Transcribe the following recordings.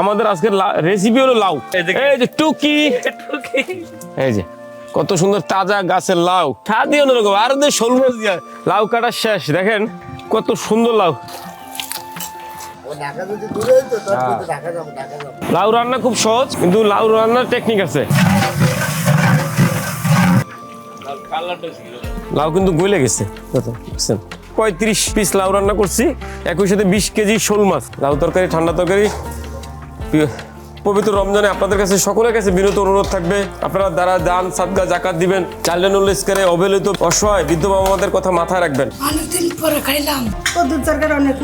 আমাদের আজকের রেসিপি হলো লাউ। এই যে টুকি। এই যে কত সুন্দর তাজা গাছের লাউ। স্বাদই অন্যরকম আর মাছ দিয়া। লাউ কাটা শেষ দেখেন কত সুন্দর লাউ। যাব লাউ রান্না খুব সহজ কিন্তু লাউ রান্নার টেকনিক আছে। লাউ কিন্তু গলে গেছে। বুঝছেন পঁয়ত্রিশ পিস লাউ রান্না করছি। একই সাথে বিশ কেজি শোল মাছ লাউ তরকারি ঠান্ডা তরকারি। পবিত্র রমজানে আপনাদের কাছে সকলের কাছে বিনত অনুরোধ থাকবে। আপনারা দ্বারা দান সাদগা জাকাত দিবেন। চাইল্ড ইসকারে অবহেলিত অসহায় বৃদ্ধ বাবা মাদের কথা মাথায় রাখবেন। অনেকদিন পরে খাইলাম। তরকারি অনেক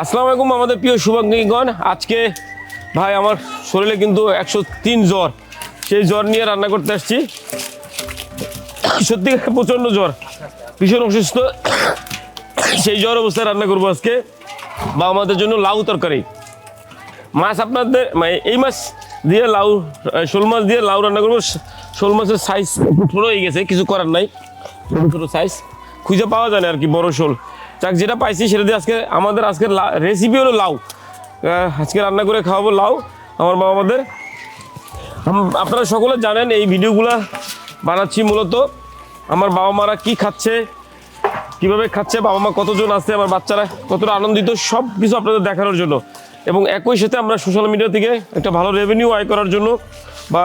আসসালামু আলাইকুম আমাদের প্রিয় শুভাঙ্গীগণ। আজকে ভাই আমার শরীরে কিন্তু একশো তিন জ্বর। সেই জ্বর নিয়ে রান্না করতে আসছি। সত্যি প্রচণ্ড জ্বর। ভীষণ অসুস্থ। সেই জ্বর অবস্থায় রান্না করব আজকে। বা আমাদের জন্য লাউ তরকারি। মাছ আপনাদের মানে এই মাছ দিয়ে লাউ শোল মাছ দিয়ে লাউ রান্না করব। শোল মাছের সাইজ একটু ছোটো হয়ে গেছে, কিছু করার নাই। ছোটো ছোটো সাইজ খুঁজে পাওয়া যায় না আর কি, বড় শোল। যাক, যেটা পাইছি সেটা দিয়ে আজকে আমাদের আজকের রেসিপি হলো লাউ। আজকে রান্না করে খাওয়াবো লাউ, আমার বাবা আমাদের। আপনারা সকলে জানেন, এই ভিডিওগুলো বানাচ্ছি মূলত। আমার বাবা মারা কি খাচ্ছে, কীভাবে খাচ্ছে, বাবা মা কতজন আছে, আমার বাচ্চারা কতটা আনন্দিত সব কিছু আপনাদের দেখানোর জন্য। এবং একই সাথে আমরা সোশ্যাল মিডিয়া থেকে একটা ভালো রেভিনিউ আয় করার জন্য বা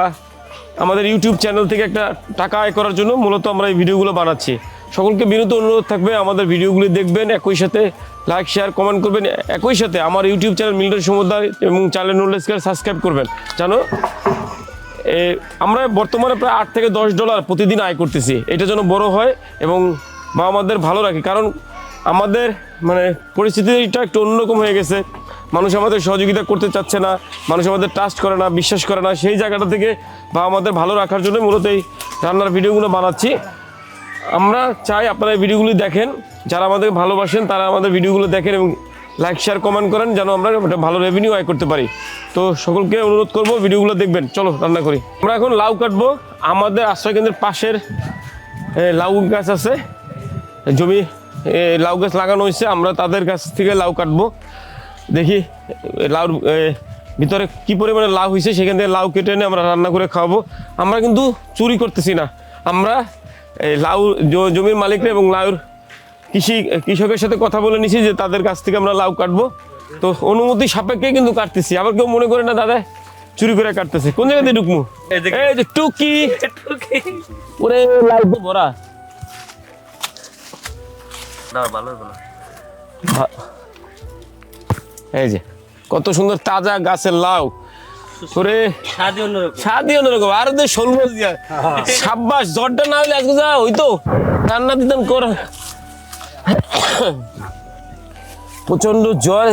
আমাদের ইউটিউব চ্যানেল থেকে একটা টাকা আয় করার জন্য মূলত আমরা এই ভিডিওগুলো বানাচ্ছি। সকলকে বিনীত অনুরোধ থাকবে, আমাদের ভিডিওগুলি দেখবেন, একই সাথে লাইক শেয়ার কমেন্ট করবেন, একই সাথে আমার ইউটিউব চ্যানেল মিল্টন সমুদ্র এবং চ্যানেল নোলেজকে সাবস্ক্রাইব করবেন। জানো আমরা বর্তমানে প্রায় আট থেকে দশ ডলার প্রতিদিন আয় করতেছি। এটা যেন বড় হয় এবং বা আমাদের ভালো রাখে। কারণ আমাদের মানে পরিস্থিতিটা একটু অন্যরকম হয়ে গেছে। মানুষ আমাদের সহযোগিতা করতে চাচ্ছে না, মানুষ আমাদের ট্রাস্ট করে না, বিশ্বাস করে না। সেই জায়গাটা থেকে বা আমাদের ভালো রাখার জন্য মূলত এই রান্নার ভিডিওগুলো বানাচ্ছি। আমরা চাই আপনারা ভিডিওগুলি দেখেন, যারা আমাদের ভালোবাসেন তারা আমাদের ভিডিওগুলো দেখেন এবং লাইক শেয়ার কমেন্ট করেন যেন আমরা একটা ভালো রেভিনিউ আয় করতে পারি। তো সকলকে অনুরোধ করব ভিডিওগুলো দেখবেন। চলো রান্না করি। আমরা এখন লাউ কাটবো। আমাদের আশ্রয় কেন্দ্রের পাশের লাউ গাছ আছে, জমি লাউ গাছ লাগানো হয়েছে আমরা তাদের কাছ থেকে লাউ কাটবো। দেখি লাউর ভিতরে কি পরিমাণে লাউ হয়েছে সেখান থেকে লাউ কেটে এনে আমরা রান্না করে খাওয়াবো। আমরা কিন্তু চুরি করতেছি না। আমরা এই লাউ জমির মালিকরা এবং লাউর কৃষি কৃষকের সাথে কথা বলে নিছি যে তাদের কাছ থেকে আমরা লাউ কাটবো। তো অনুমতি সাপেক্ষে কিন্তু কাটতেছি। আবার কেউ মনে করে না দাদা চুরি করে কাটতেছে। কোন জায়গা দিয়ে ঢুকমু? এই যে টুকি। ওরে লাউ এই যে কত সুন্দর তাজা গাছের লাউ। ওরে স্বাদই অন্যরকম। আর ওদের শোল মাছ দিয়া। সাব্বাস জ্বরটা না হলে আজকে যা হইতো। রান্না দিতাম কর। প্রচণ্ড জ্বর।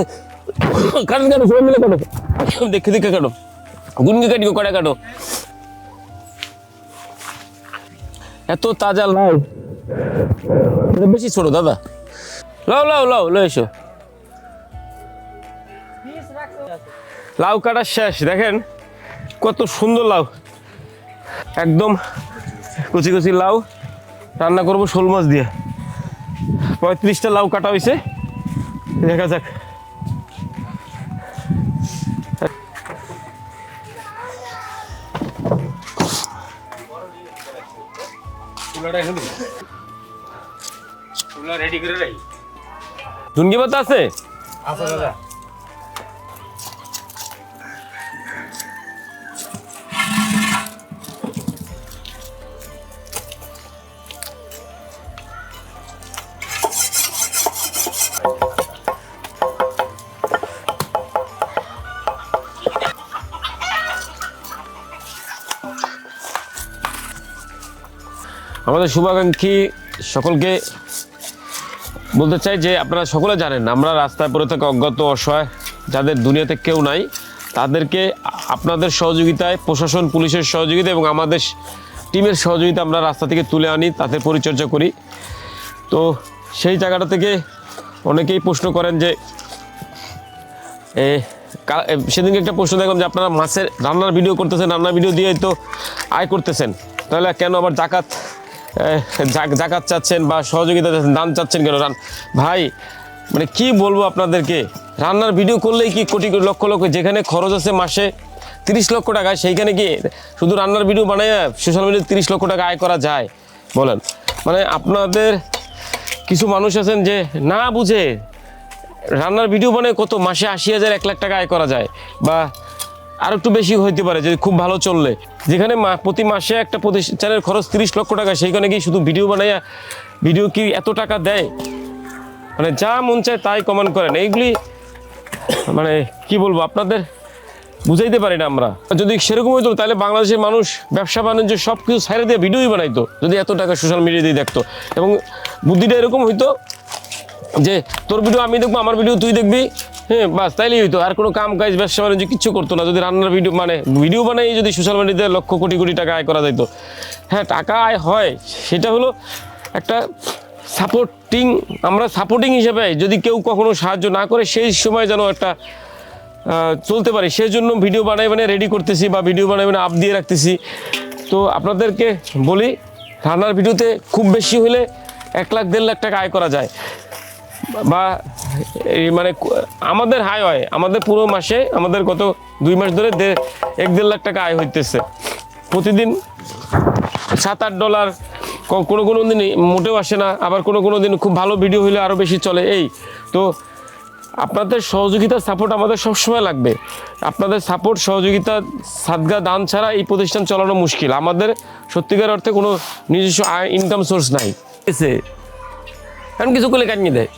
কাটো কাটো সবাই মিলে কাটো। দেখে দেখে কাটো। গুনকে কাটিও কড়া কাটো। এত তাজা লাউ। বেশি ছোট, দাদা। লাও লাও লাও লো এসো। লাউ কাটার শেষ, দেখেন? কত সুন্দর লাউ। একদম কুচি কুচি লাউ। রান্না করব শোল মাছ দিয়ে। পঁয়ত্রিশটা লাউ কাটা হয়েছে দেখা যাক। ধুনগি পাতা আছে? আছে দাদা। আমাদের শুভাকাঙ্ক্ষী সকলকে বলতে চাই যে আপনারা সকলে জানেন, আমরা রাস্তায় পড়ে থাকা অজ্ঞাত, অসহায়, যাদের দুনিয়াতে কেউ নাই, তাদেরকে আপনাদের সহযোগিতায় প্রশাসন, পুলিশের সহযোগিতা এবং আমাদের টিমের সহযোগিতা আমরা রাস্তা থেকে তুলে আনি তাদের পরিচর্যা করি। তো সেই জায়গাটা থেকে অনেকেই প্রশ্ন করেন যে সেদিনকে একটা প্রশ্ন দেখলাম যে আপনারা মাছের রান্নার ভিডিও করতেছেন, রান্নার ভিডিও দিয়ে তো আয় করতেছেন। তাহলে কেন আবার জাকাত জাকাত চাচ্ছেন বা সহযোগিতা চাচ্ছেন, দান চাচ্ছেন কেন? রান ভাই মানে কি বলব আপনাদেরকে? রান্নার ভিডিও করলেই কি কোটি লক্ষ লক্ষ, যেখানে খরচ আছে মাসে তিরিশ লক্ষ টাকা, সেইখানে কি শুধু রান্নার ভিডিও বানায় সোশ্যাল মিডিয়ায় তিরিশ লক্ষ টাকা আয় করা যায়? বলেন। মানে আপনাদের কিছু মানুষ আছেন যে না বুঝে রান্নার ভিডিও বানায় কত মাসে আশি হাজার, এক লাখ টাকা আয় করা যায়? বা আর একটু বেশি হইতে পারে, যদি খুব ভালো চললে। যেখানে প্রতি মাসে একটা প্রতিষ্ঠানের খরচ তিরিশ লক্ষ টাকা, সেইখানে কি শুধু ভিডিও বানাইয়া, ভিডিও কি এত টাকা দেয়? মানে যা মন চায় তাই কমেন্ট করেন। এইগুলি মানে কি বলব, আপনাদের বুঝাইতে পারি না আমরা। যদি সেরকম হইতো, তাহলে বাংলাদেশের মানুষ, ব্যবসা, বাণিজ্য সব কিছু ছাইড়ে দিয়ে ভিডিওই বানাইতো, যদি এত টাকা সোশ্যাল মিডিয়া দিয়ে দেখতো। এবং বুদ্ধিটা এরকম হইতো যে, তোর ভিডিও আমি দেখব, আমার ভিডিও তুই দেখবি হ্যাঁ বাস, তাইলেই হইতো। আর কোনো কাম কাজ, ব্যবসা বাণিজ্য কিচ্ছু করতো না। যদি রান্নার ভিডিও মানে ভিডিও বানাই যদি সোশ্যাল মিডিয়াতে লক্ষ কোটি কোটি টাকা আয় করা যাইতো। হ্যাঁ টাকা আয় হয়, সেটা হলো একটা সাপোর্টিং আমরা সাপোর্টিং হিসেবে যদি কেউ কখনো সাহায্য না করে, সেই সময় যেন একটা চলতে পারে। সেই জন্য ভিডিও বানাই মানে রেডি করতেছি বা ভিডিও বানাই মানে আপ দিয়ে রাখতেছি। তো আপনাদেরকে বলি, রান্নার ভিডিওতে খুব বেশি হলে এক লাখ, দেড় লাখ টাকা আয় করা যায়। বা মানে আমাদের হাই হয়, আমাদের পুরো মাসে আমাদের গত দুই মাস ধরে এক দেড় লাখ টাকা আয় হইতেছে। প্রতিদিন সাত আট ডলার কোনো কোনো দিন মোটেও আসে না, আবার কোনো কোনো দিন খুব ভালো ভিডিও হলে আরও বেশি চলে। এই, তো আপনাদের সহযোগিতা সাপোর্ট আমাদের সবসময় লাগবে। আপনাদের সাপোর্ট সহযোগিতা, সাদগা দান ছাড়া এই প্রতিষ্ঠান চালানো মুশকিল। আমাদের সত্যিকার অর্থে কোনো নিজস্ব ইনকাম সোর্স নাই। এখন কিছু করলে কাটিয়ে দেয়।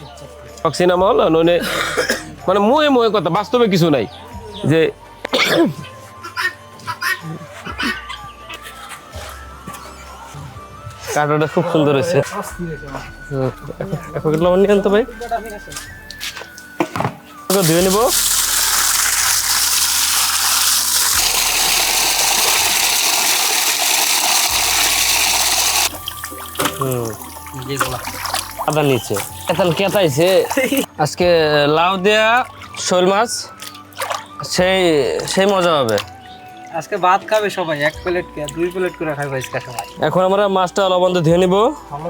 সিনেমা হল, নইলে মানে মোহে মোহে কথা, বাস্তবে কিছু নাই। যে কাটাটা খুব সুন্দর হয়েছে। এক প্যাকেট নিয়ে আনতো ভাই। ধুয়ে নিব। আদা নিচে। কেতাল কেতাইছে আজকে লাউ দেয়া শোল মাছ সেই সেই মজা হবে। আজকে ভাত খাবে সবাই এক প্লেট দুই প্লেট করে খাবে আজকে সবাই। এখন আমরা মাছটা লবণ দিয়ে ধুয়ে নিব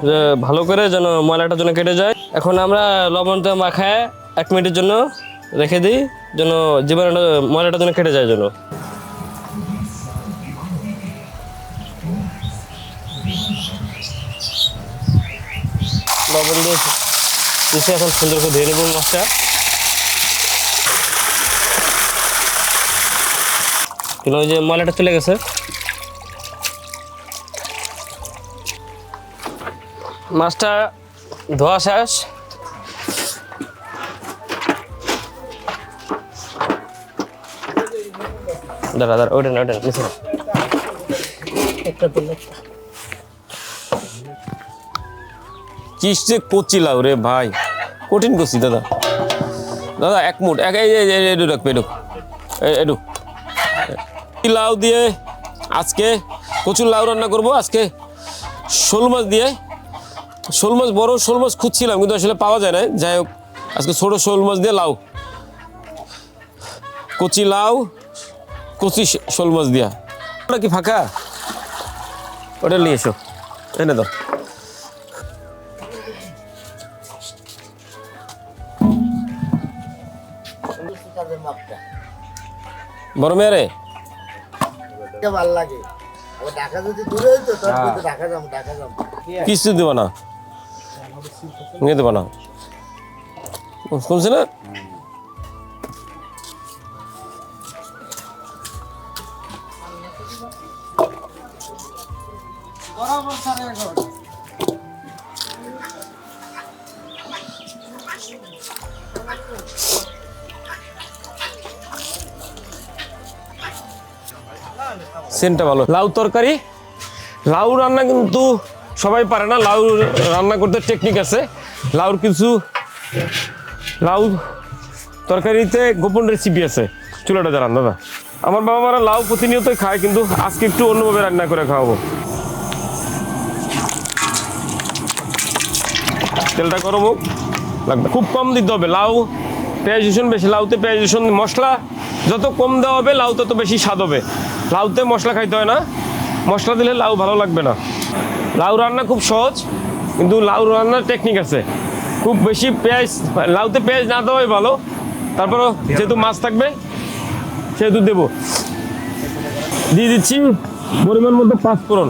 যে ভালো করে যেন ময়লাটা যেন কেটে যায়। এখন আমরা লবণটা মাখায় এক মিনিটের জন্য রেখে দিই যেন জীবাণুটা ময়লাটা যেন কেটে যায় যেন। লবণ দিয়ে দিচ্ছে এখন সুন্দর করে ধুয়ে নেব মাছটা ওই যে ময়লাটা চলে গেছে। মাছটা ধোয়া শেষ। দাঁড়া দাঁড়া, ওইটা না ওইটা না না। কিসে কচি লাউ রে ভাই। কঠিন কচি, দাদা। দাদা, এক মুঠ, এক এডু রাখবে এডু এডু লাউ দিয়ে আজকে কচুর লাউ রান্না করব। আজকে শোল মাছ দিয়ে। শোল মাছ বড় শোল মাছ খুঁজছিলাম, কিন্তু আসলে পাওয়া যায় না যাই হোক, আজকে ছোট শোল মাছ দিয়ে লাউ। কচি লাউ, কচি শোল মাছ দিয়া। ওটা কি ফাঁকা? ওটা নিয়ে এসো। এনে দাও। বড় মেয়ে রে ভালো লাগে? ঢাকা যদি দূরে হইতো তোর ঢাকা যাম ঢাকা যাম। কিছু দেবো না। নিয়ে দেবো না। শুনছি না? সেন্টটা ভালো। লাউ তরকারি। লাউ রান্না কিন্তু সবাই পারে না। লাউ রান্না করতে টেকনিক আছে। লাউর কিছু লাউ তরকারিতে গোপন রেসিপি আছে। চুলাটা জানান দাদা। আমার বাবা মারা লাউ প্রতিনিয়তই খায়, কিন্তু আজকে একটু অন্যভাবে রান্না করে খাওয়াবো। তেলটা গরম হোক। লাগবে। খুব কম দিতে হবে। লাউ, পেঁয়াজ রসুন বেশি। লাউতে পেঁয়াজ রসুন মশলা যত কম দেওয়া হবে, লাউ তত বেশি স্বাদ হবে। লাউতে মশলা খাইতে হয় না। মশলা দিলে লাউ ভালো লাগবে না। লাউ রান্না খুব সহজ, কিন্তু লাউ রান্নার টেকনিক আছে। খুব বেশি পেঁয়াজ, লাউতে পেঁয়াজ না দেওয়াই ভালো। তারপরও যেহেতু মাছ থাকবে, সেহেতু দেবো। দিয়ে দিচ্ছি পরিমাণ মতো পাঁচ ফোড়ন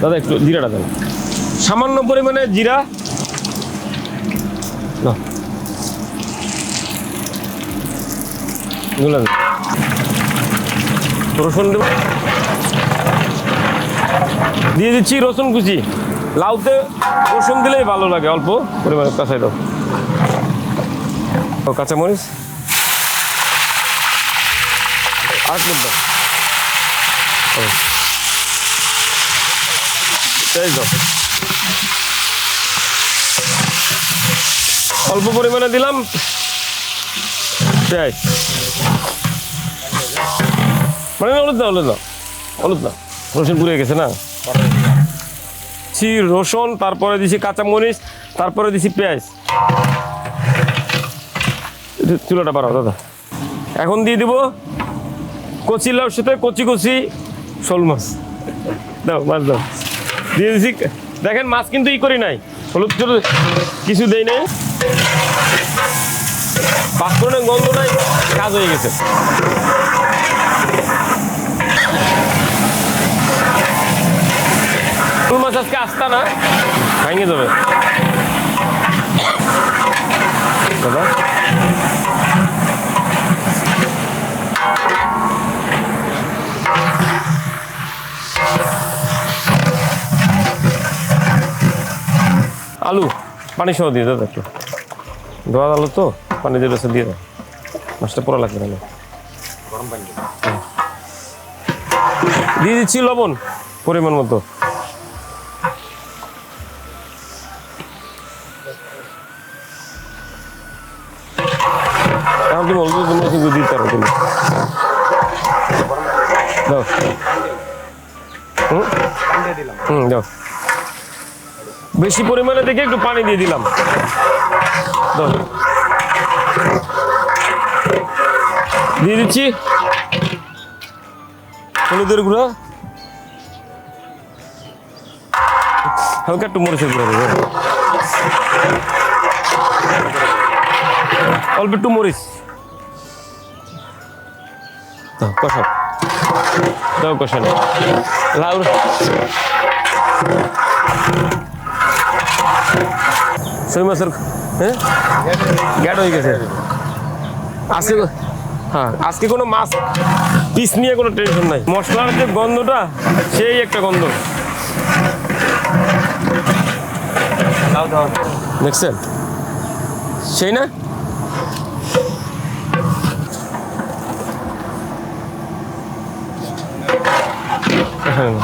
দাদা, একটু জিরাটা দেন। সামান্য পরিমাণে জিরা। নাও। রসুন দেব। দিয়ে দিচ্ছি রসুন কুচি। লাউতে রসুন দিলেই ভালো লাগে, অল্প পরিমাণে কাঁচাই দাও। ও কাঁচামরিচ। দাও। অল্প পরিমাণে দিলাম। পেঁয়াজ মানে হলুদ না হলুদ না হলুদ না রসুন পুড়ে গেছে না? দিচ্ছি রসুন, তারপরে দিছি কাঁচামরিচ, তারপরে দিছি পেঁয়াজ। চুলাটা বাড়াও, দাদা। এখন দিয়ে দিব কচি লাউর সাথে কচি কচি শোল মাছ। দাও মাছ দাও। দিয়ে দিছি, দেখেন মাছ কিন্তু ই করি নাই। হলুদ কিছু দেই নাই। পাঁচফোড়নের গন্ধ নাই কাজ হয়ে গেছে। মাছ আজকে আসতা না, ভেঙে যাবে। দাদা? আলু, পানি সহ দিয়ে দাদা একটু। ধোয়া আলু তো? পানি দিয়ে রসে দিয়ে দাও। মাছটা পোড়া লাগবে না হুম। দিয়ে দিচ্ছি লবণ, পরিমাণ মতো। দিতে হুম? বেশি পরিমাণে দেখে একটু পানি দিয়ে দিলাম। দিয়ে দিচ্ছি। হলুদের গুঁড়া। হালকা একটু মরিচের গুঁড়া দেবো। অল্প একটু মরিচ। দাও, কষাও। দাও কষানো লাউ ছয় মাসের হ্যাঁ? গ্যাট হয়ে গেছে। আজকে হ্যাঁ আজকে কোনো মাছ পিস নিয়ে কোনো টেনশন নাই। মশলার যে গন্ধটা, সেই একটা গন্ধ। দেখছেন? সেই না? হ্যাঁ।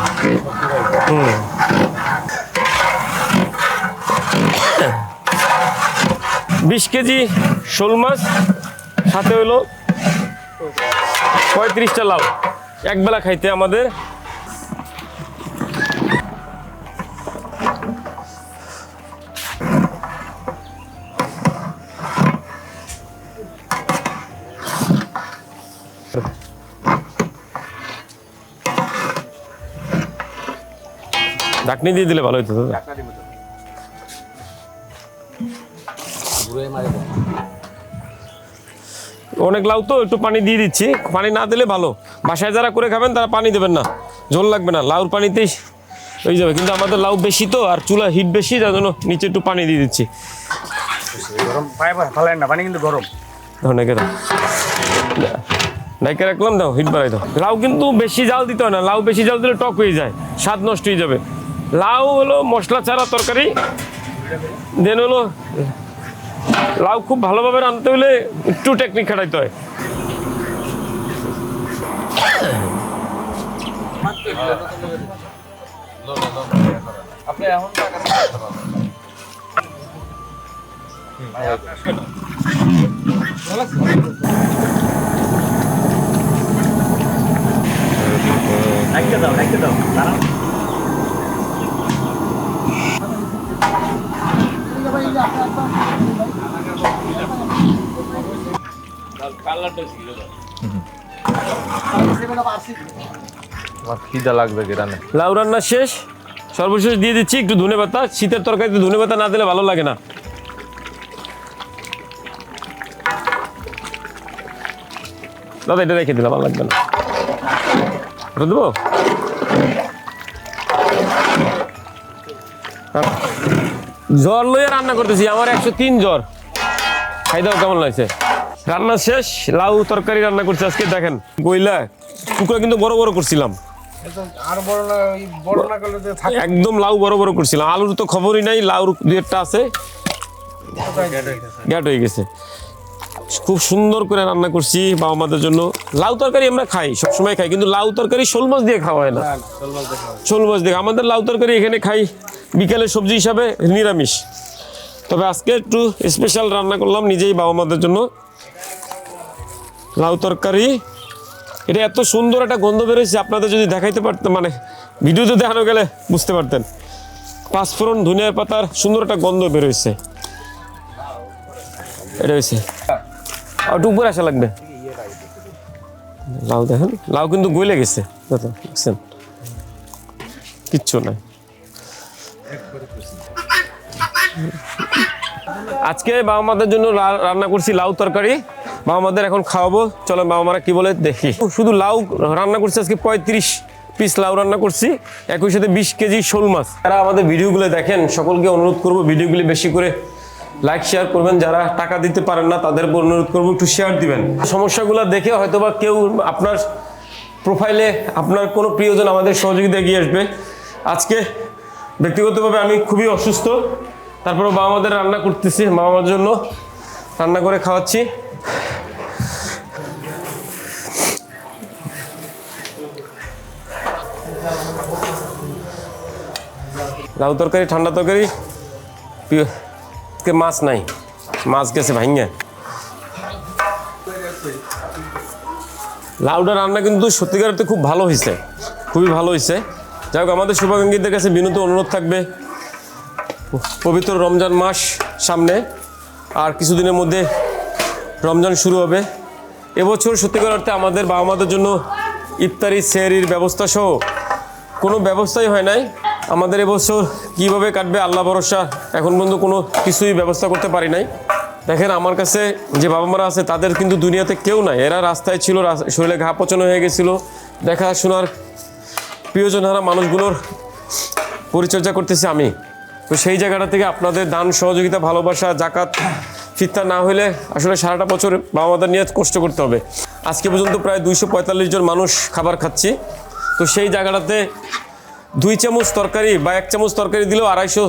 হুম। বিশ কেজি শোল মাছ, সাথে হলো পঁয়ত্রিশটা লাউ। একবেলা খাইতে আমাদের। ঢাকনি দিয়ে দিলে ভালো হতো দাদা। অনেক লাউ তো একটু পানি দিয়ে দিচ্ছি। পানি না দিলে ভালো। বাসায় যারা করে খাবেন তারা পানি দেবেন না। ঝোল লাগবে না। লাউর পানিতেই হয়ে যাবে। কিন্তু আমাদের লাউ বেশি তো আর চুলা হিট বেশি যার জন্য নিচে একটু পানি দিয়ে দিচ্ছি। গরম। পায়ে না পানি কিন্তু গরম। রাখলাম দাও হিট বাড়াই দাও। লাউ কিন্তু বেশি জাল দিতে হয় না। লাউ বেশি জাল দিলে টক হয়ে যায়। স্বাদ নষ্ট হয়ে যাবে। লাউ হলো মশলা ছাড়া তরকারি। দেন হলো লাউ খুব ভালোভাবে রাঁধতে হলে একটু টেকনিক খাটাইতে হয়। আমার খিদা লাগবে গ্রামে লাউ রান্না শেষ। সর্বশেষ দিয়ে দিচ্ছি একটু ধনে পাতা। শীতের তরকারিতে ধনে পাতা না দিলে ভালো লাগে না। দাদা, এটা রেখে দিলাম ভালো লাগবে না। দেবো? জ্বর লইয়া রান্না করতেছি আমার একশো তিন জ্বর। খাই দাও কেমন লাগছে? রান্না শেষ লাউ তরকারি রান্না করছি আজকে দেখেন গইলা টুকরা কিন্তু বড় বড় করছিলাম। একদম লাউ বড় বড় করছিলাম। আলুর তো খবরই নাই লাউর দু একটা আছে। গ্যাট হয়ে গেছে। খুব সুন্দর করে রান্না করছি বাবা মাদের জন্য। লাউ তরকারি আমরা খাই সবসময় খাই কিন্তু লাউ তরকারি শোল মাছ দিয়ে খাওয়া হয় না। শোল মাছ দিয়ে আমাদের লাউ তরকারি এখানে খাই। বিকালে সবজি হিসাবে নিরামিষ। তবে আজকে একটু স্পেশাল রান্না করলাম নিজেই বাবা মাদের জন্য। লাউ তরকারি। এটা এত সুন্দর একটা গন্ধ বেরোচ্ছে আপনাদের যদি দেখাইতে পারতেন মানে ভিডিওতে দেখানো গেলে বুঝতে পারতেন। পাঁচফোড়ন, ধনিয়া পাতার সুন্দর একটা গন্ধ বেরোচ্ছে এটা হয়েছে। একটু উপরে আসা লাগবে। লাউ দেখেন, লাউ কিন্তু গলে গেছে। দেখছেন? কিচ্ছু নাই। আজকে বাবা মাদের জন্য রান্না করছি লাউ তরকারি। বাবা মাদের এখন খাওয়াবো। চলো বাবা মারা কি বলে দেখি। শুধু লাউ রান্না করছি, আজকে পঁয়ত্রিশ পিস লাউ রান্না করছি। একই সাথে বিশ কেজি শোল মাছ। যারা আমাদের ভিডিওগুলো দেখেন, সকলকে অনুরোধ করব ভিডিওগুলি বেশি করে লাইক শেয়ার করবেন। যারা টাকা দিতে পারেন না তাদের অনুরোধ করব একটু শেয়ার দিবেন। সমস্যাগুলো দেখে হয়তোবা কেউ আপনার প্রোফাইলে আপনার কোনো প্রিয়জন আমাদের সহযোগিতা এগিয়ে আসবে। আজকে ব্যক্তিগতভাবে আমি খুবই অসুস্থ। তারপরে বাবা মাদের রান্না করতেছি বাবা মার জন্য রান্না করে খাওয়াচ্ছি। লাউ তরকারি, ঠান্ডা তরকারি মাছ নাই, মাছ গেছে ভাঙে লাউডা রান্না কিন্তু সত্যিকার খুব ভালো হয়েছে খুবই ভালো হয়েছে যাই হোক, আমাদের শুভাকাঙ্ক্ষীদের কাছে বিনীত অনুরোধ থাকবে। পবিত্র রমজান মাস সামনে, আর কিছুদিনের মধ্যে রমজান শুরু হবে। এবছর সত্যিকার অর্থে আমাদের বাবা মাদের জন্য ইফতারি, সেহরির ব্যবস্থা সহ কোনো ব্যবস্থাই হয় নাই। আমাদের এবছর কীভাবে কাটবে আল্লাহ ভরসা, এখন পর্যন্ত কোনো কিছুই ব্যবস্থা করতে পারি নাই। দেখেন, আমার কাছে যে বাবা মারা আছে, তাদের কিন্তু দুনিয়াতে কেউ নাই। এরা রাস্তায় ছিল শরীরে ঘা পচন হয়ে গেছিল। দেখাশোনার প্রিয়জনহারা মানুষগুলোর পরিচর্যা করতেছি আমি, তো সেই জায়গাটা থেকে আপনাদের দান, সহযোগিতা, ভালোবাসা, জাকাত ফিতনা না হলে আসলে সারাটা বছর বাবা মাদের নিয়ে কষ্ট করতে হবে। আজকে পর্যন্ত প্রায় দুইশো পঁয়তাল্লিশ জন মানুষ খাবার খাচ্ছি। তো সেই জায়গাটাতে দুই চামচ তরকারি বা এক চামচ তরকারি দিলেও আড়াইশো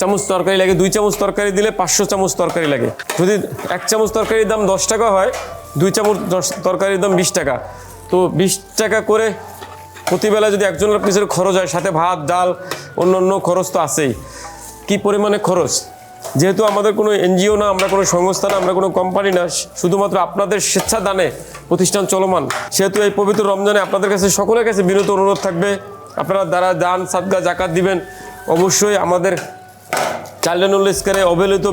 চামচ তরকারি লাগে, দুই চামচ তরকারি দিলে পাঁচশো চামচ তরকারি লাগে। যদি এক চামচ তরকারির দাম দশ টাকা হয়, দুই চামচ তরকারির দাম বিশ টাকা। তো বিশ টাকা করে প্রতিবেলা যদি একজনের পিছনে খরচ হয়, সাথে ভাত, ডাল, অন্য অন্য খরচ তো আছেই। কি পরিমাণে খরচ? যেহেতু আমাদের কোনো এনজিও না, আমরা কোনো সংস্থা না, আমরা কোনো কোম্পানি না শুধুমাত্র আপনাদের স্বেচ্ছা দানে প্রতিষ্ঠান চলমান। সেহেতু এই পবিত্র রমজানে আপনাদের কাছে, সকলের কাছে বিনত অনুরোধ থাকবে। আপনারা দ্বারা দান, সাদগা, জাকাত দিবেন। অবশ্যই আমাদের ইস্কারে অবহেলিত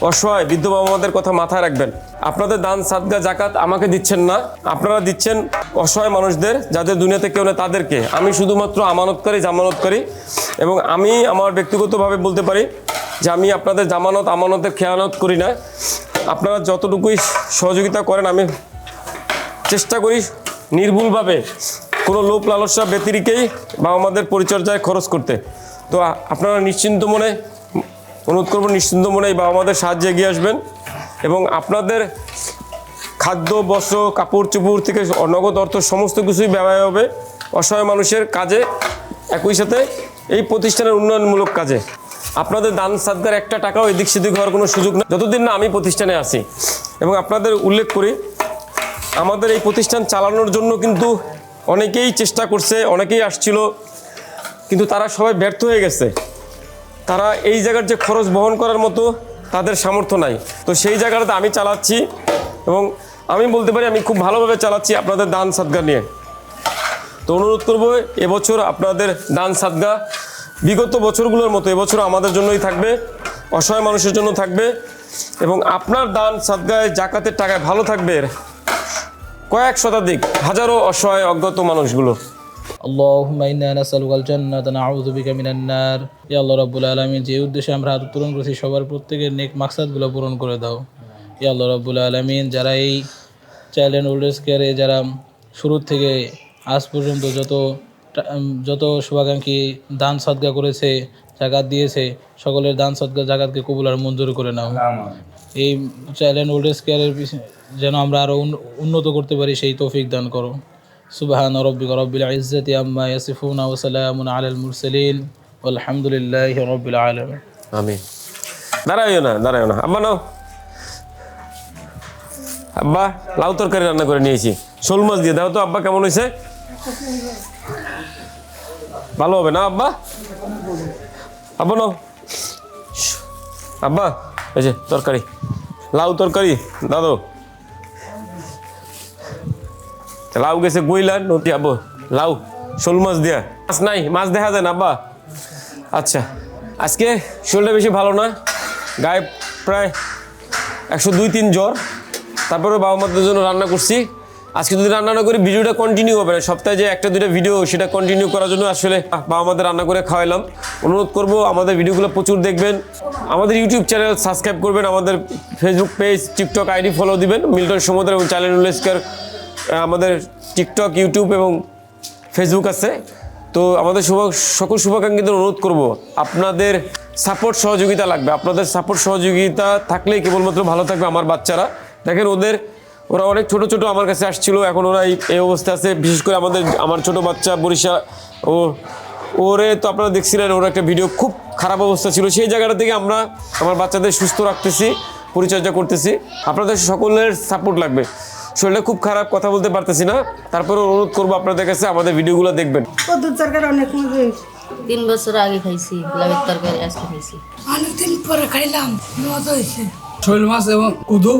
অসহায় বৃদ্ধ বাবা-মাদের কথা মাথায় রাখবেন। আপনাদের দান, সাদগা, জাকাত আমাকে দিচ্ছেন না। আপনারা দিচ্ছেন অসহায় মানুষদের যাদের দুনিয়াতে কেউ নেই তাদেরকে। আমি শুধুমাত্র আমানতকারী জামানতকারী এবং আমি আমার ব্যক্তিগতভাবে বলতে পারি যে আমি আপনাদের জামানত, আমানতের খেয়ানত করি না। আপনারা যতটুকুই সহযোগিতা করেন, আমি চেষ্টা করি নির্ভুলভাবে কোনো লোক লালসা ব্যতিরিকেই বাবা মাদের পরিচর্যায় খরচ করতে। তো আপনারা নিশ্চিন্ত মনে অনুরোধ করব, নিশ্চিন্ত মনে এই বাবা মাদের সাহায্যে এগিয়ে আসবেন। এবং আপনাদের খাদ্য, বস্ত্র, কাপড়, চুপড় থেকে নগদ অর্থ, সমস্ত কিছুই ব্যয় হবে অসহায় মানুষের কাজে একই সাথে এই প্রতিষ্ঠানের উন্নয়নমূলক কাজে। আপনাদের দান সাদগার একটা টাকাও এদিক সেদিক হওয়ার কোনো সুযোগ না। যতদিন না আমি প্রতিষ্ঠানে আছি। এবং আপনাদের উল্লেখ করি, আমাদের এই প্রতিষ্ঠান চালানোর জন্য কিন্তু অনেকেই চেষ্টা করছে, অনেকেই আসছিল, কিন্তু তারা সবাই ব্যর্থ হয়ে গেছে। তারা এই জায়গার যে খরচ বহন করার মতো তাদের সামর্থ্য নাই। তো সেই জায়গাটাতে আমি চালাচ্ছি এবং আমি বলতে পারি আমি খুব ভালোভাবে চালাচ্ছি আপনাদের দান সাদগা নিয়ে। তো অনুরোধ করব এবছর আপনাদের দান সাদগা বিগত বছরগুলোর মতো এবছর আমাদের জন্যই থাকবে, অসহায় মানুষের জন্য থাকবে এবং আপনার দান সাদগায় জাকাতের টাকায় ভালো থাকবে কয়েক শতাধিক, হাজারো অসহায়, অজ্ঞাত মানুষগুলো। اللهم إنا نسألك الجنة نعوذ بك من النار ইয়া আল্লাহ রাব্বুল আলামিন যে উদ্দেশ্যে আমরা হাত উত্তোলন করেছি সবার প্রত্যেকের নেক মাকসাদগুলো পূরণ করে দাও ইয়া আল্লাহ রাব্বুল আলামিন যারা এই চাইল্ড অ্যান্ড ওল্ডেজ কেয়ারে যারা শুরু থেকে আজ পর্যন্ত যত টা- উম, যত শুভাকাঙ্ক্ষী দান সদগা করেছে জাকাত দিয়েছে সকলের দান সদগা জাকাতকে কবুল আর মঞ্জুর করে নাও এই চাইল্ড অ্যান্ড ওল্ডেজ কেয়ারের পিছ- যেন আমরা আরও উন্নত করতে পারি সেই তৌফিক দান করো সুবহান রব্বিক রব্বিল ইজ্জাতি আম্মা ইয়াসিফুন ওয়া সালামুন আলাল মুরসালিন আলহামদুলিল্লাহি রব্বিল আলামিন। আমি দাঁড়াইও না দাঁড়াইও না। আব্বা নাও। আব্বা, লাউ তরকারি রান্না করে নিয়েছি। শোল মাছ দিয়ে দাও তো, আব্বা কেমন হয়েছে ভালো হবে না আব্বা? আব্বা নাও। আব্বা, এই যে তরকারি। লাউ তরকারি, দাদু। লাউ গেছে গইলান নদী আব্বু লাউ, শোল মাছ দিয়া। মাছ নাই, মাছ দেখা যায় না, আব্বা। আচ্ছা আজকে শরীরটা বেশি ভালো না। গায়ে প্রায় একশো দুই তিন জ্বর। তারপরে বাবা মাদের জন্য রান্না করছি। আজকে যদি রান্না না করি, ভিডিওটা কন্টিনিউ হবে না। সপ্তাহে যে একটা দুইটা ভিডিও সেটা কন্টিনিউ করার জন্য আসলে বাবা মাদের রান্না করে খাওয়াইলাম। অনুরোধ করব, আমাদের ভিডিওগুলো প্রচুর দেখবেন। আমাদের ইউটিউব চ্যানেল সাবস্ক্রাইব করবেন, আমাদের Facebook page TikTok ID follow দিবেন। মিল্টন সমুদ্র এবং চ্যানেল উল্লেস্কার আমাদের টিকটক ইউটিউব এবং ফেসবুক আছে। তো আমাদের শুভ, সকল শুভাকাঙ্ক্ষীদের অনুরোধ করব, আপনাদের সাপোর্ট সহযোগিতা লাগবে। আপনাদের সাপোর্ট সহযোগিতা থাকলেই কেবলমাত্র ভালো থাকবে আমার বাচ্চারা। দেখেন ওদের, ওরা অনেক ছোট ছোট আমার কাছে আসছিল, এখন ওরা এই অবস্থা আছে। বিশেষ করে আমাদের, আমার ছোট বাচ্চা বরিশা, ও, ওরে তো আপনারা দেখছিলেন, ওর একটা ভিডিও খুব খারাপ অবস্থা ছিল। সেই জায়গাটা থেকে আমরা আমার বাচ্চাদের সুস্থ রাখতেছি, পরিচর্যা করতেছি। আপনাদের সকলের সাপোর্ট লাগবে। শরীরটা খুব খারাপ কথা বলতে পারতেছি না। তারপরে অনুরোধ করব আপনাদের কাছে আমাদের ভিডিওগুলো দেখবেন। অনেক তিন বছর আগে খাইছি লাভের তরকারি আজকে খাইছি। অনেকদিন পরে খাইলাম মজা হয়েছে। শৈল মাছ এবং কুদু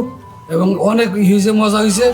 এবং অনেক ই হয়েছে মজা হয়েছে।